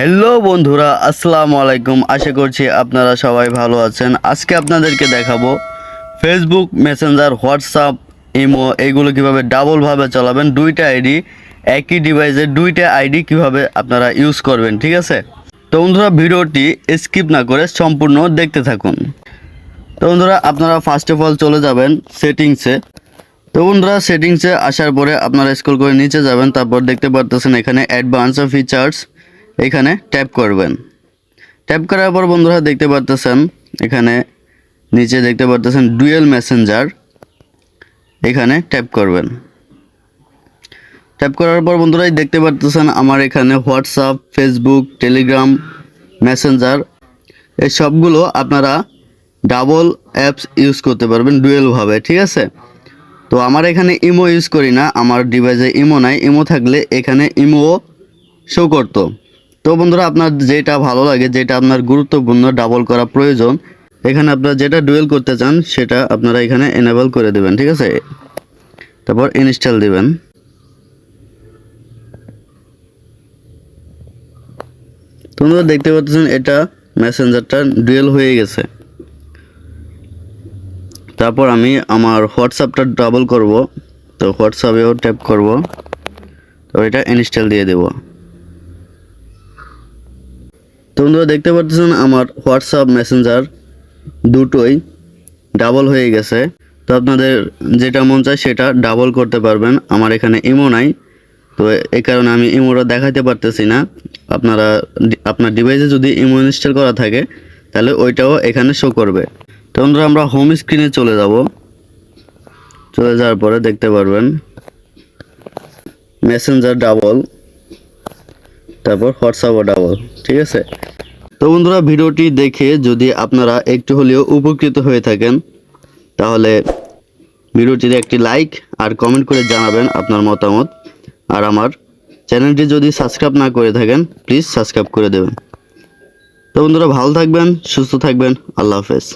Hello বন্ধুরা, আসসালামু আলাইকুম। আশা করছি আপনারা সবাই ভালো আছেন। আজকে আপনাদেরকে দেখাবো ফেসবুক মেসেঞ্জার হোয়াটসঅ্যাপ ইমো এগুলো কীভাবে ডাবলভাবে চালাবেন, দুইটা আইডি একই ডিভাইসে দুইটা আইডি কীভাবে আপনারা ইউজ করবেন, ঠিক আছে? তো বন্ধুরা, ভিডিওটি স্কিপ না করে সম্পূর্ণ দেখতে থাকুন। তো বন্ধুরা, আপনারা ফার্স্ট অফ অল চলে যাবেন সেটিংসে তো বন্ধুরা সেটিংসে আসার পরে আপনারা স্ক্রল করে নিচে যাবেন, তারপর দেখতে পারতেছেন এখানে অ্যাডভান্স ফিচার্স এখানে ট্যাপ করবেন। ট্যাপ করার পর বন্ধুরা দেখতে পারতেছেন, এখানে নিচে দেখতে পারতেছেন ডুয়েল মেসেঞ্জার। এখানে ট্যাপ করবেন। ট্যাপ করার পর বন্ধুরাই দেখতে পারতেছেন আমার এখানে হোয়াটসঅ্যাপ, ফেসবুক, টেলিগ্রাম, মেসেঞ্জার, এই সবগুলো আপনারা ডাবল অ্যাপস ইউজ করতে পারবেন ডুয়েলভাবে, ঠিক আছে? তো আমার এখানে ইমো ইউজ করি না, আমার ডিভাইসে ইমো নাই, ইমো থাকলে এখানে ইমো শো করতো। তো বন্ধুরা, আপনার যেটা ভালো লাগে, যেটা আপনার গুরুত্বপূর্ণ ডাবল করা প্রয়োজন, এখানে আপনারা যেটা ডুয়েল করতে চান, সেটা আপনারা এখানে এনেবল করে দেবেন, ঠিক আছে? তারপর ইনস্টল দিবেন। তোমরা দেখতে পাচ্ছেন, এটা মেসেঞ্জারটা ডুয়েল হয়ে গেছে। তারপর আমি আমার হোয়াটসঅ্যাপটা ডাবল করব। তো হোয়াটসঅ্যাপেও ট্যাপ করব। তো এটা ইনস্টল দিয়ে দেব। বন্ধুরা দেখতে পাচ্ছেন আমার হোয়াটসঅ্যাপ মেসেঞ্জার দুটোই ডাবল হয়ে গেছে। তো আপনাদের যেটা মন চায় সেটা ডাবল করতে পারবেন। আমার এখানে ইমো নাই, তো এই কারণে আমি ইমোটা দেখাতে পারতেছি না। আপনারা আপনার ডিভাইসে যদি ইমো ইনস্টল করা থাকে, তাহলে ওইটাও এখানে শো করবে। তো আমরা হোম স্ক্রিনে চলে যাব। চলে যাওয়ার পরে দেখতে পারবেন মেসেঞ্জার ডাবল তারপর হোয়াটসঅ্যাপও ডাবল ঠিক আছে? তো বন্ধুরা, ভিডিওটি দেখে যদি আপনারা একটু হলেও উপকৃত হয়ে থাকেন, তাহলে ভিডিওটিতে একটি লাইক আর কমেন্ট করে জানাবেন আপনার মতামত। আর আমার চ্যানেলটি যদি সাবস্ক্রাইব না করে থাকেন, প্লিজ সাবস্ক্রাইব করে দেবেন। তো বন্ধুরা, ভালো থাকবেন, সুস্থ থাকবেন, আল্লাহ হাফেজ।